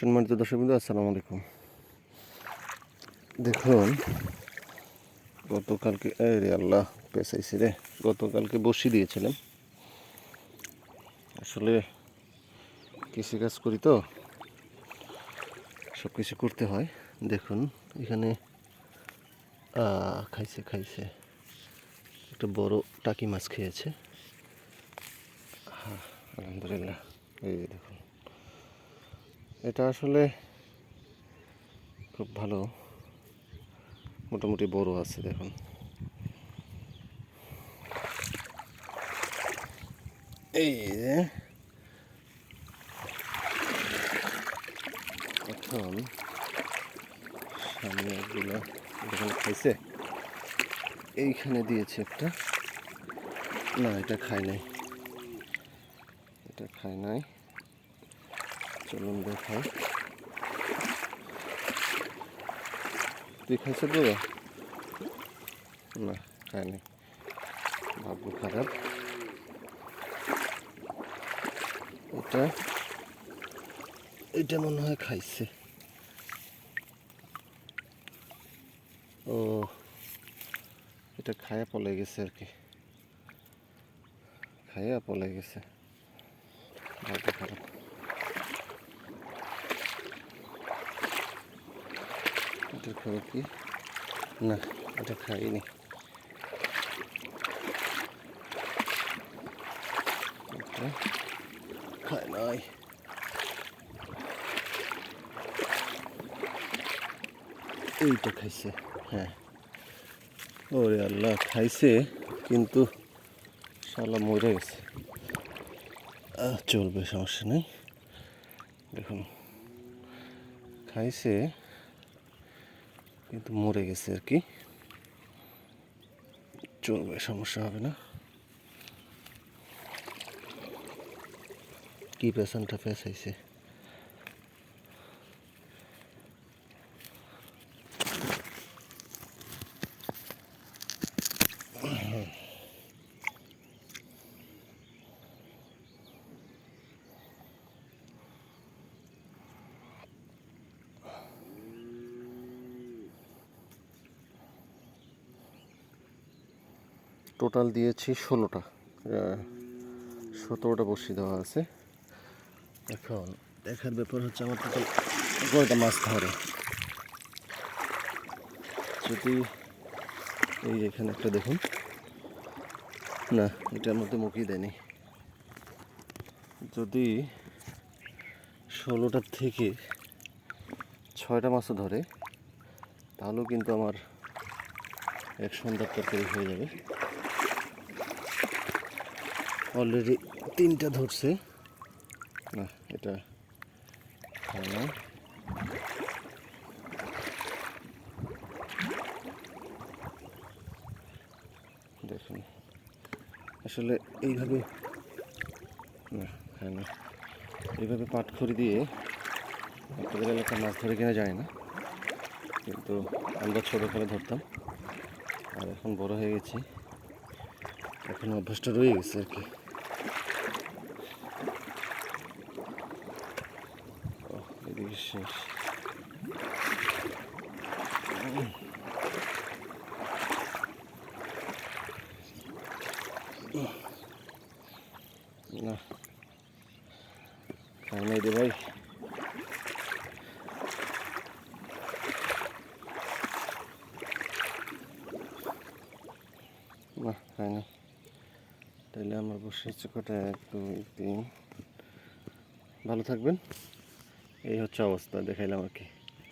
সম্মানিত দর্শক বিন্দু আসসালামু আলাইকুম। দেখুন, গতকালকে রে আল্লাহ, পেঁচাইছি রে। গতকালকে বসি দিয়েছিলাম। আসলে কৃষিকাজ করি তো সব কিছু করতে হয়। দেখুন, এখানে খাইছে খাইছে। একটা বড় টাকি মাছ খেয়েছে। হ্যাঁ আলহামদুলিল্লাহ, এই এটা আসলে খুব ভালো। মোটামুটি বড় আছে দেখুন। এই যে। এখন সামনে এগুলো দেখুন খাইছে, এইখানে দিয়েছে একটা। না, এটা খায় নাই। এটা খায় নাই। চলুন দেখাই। তুই খাইছে দাদা না খায়নি ভাগ্য খারাপ। এটা এটা মনে হয় খাইছে। ও, এটা খায়া পলে গেছে আর কি। খায়া পলে গেছে। ভাগ্য খারাপ। এটা খাবে কি? না, এটা খাইনি। খায় নাই। এইটা খাইছে হ্যাঁ। ওরে আল্লাহ, খাইছে, কিন্তু শালা মরে গেছে। চলবে, সমস্যা নেই। দেখুন, খাইছে। কিন্তু মরে গেছে আর কি। চলবে সমস্যা হবে না। কি পেশেন্টটা পেঁচাইছে টোটাল দিয়েছি ষোলোটা। সতেরোটা বসি দেওয়া আছে। এখন দেখার ব্যাপার হচ্ছে আমার টোটাল কয়টা মাছ ধরে। যদি এই এখানে একটা দেখুন। না, এটার মধ্যে মুখই দেয়নি। যদি ষোলোটার থেকে ছয়টা মাছও ধরে, তাহলেও কিন্তু আমার এক সন্ধ্যার তরকারি হয়ে যাবে। অলরেডি তিনটা ধরছে। না, এটা হয় না। দেখুন। আসলে এইভাবে না, হয় না। এইভাবে পাটখড়ি দিয়ে আপনাদের এলাকার মাছ ধরে কিনা যায় না। কিন্তু আমরা ছোটোবেলা ধরতাম। আর এখন বড় হয়ে গেছি। এখন অভ্যাসটা রয়ে গেছে আর কি ও, শেষ না নাই রে ভাই না তাহলে আমার বসে হচ্ছে কটা এক দুই তিন ভালো থাকবেন এই হচ্ছে অবস্থা দেখাইলাম আর কি।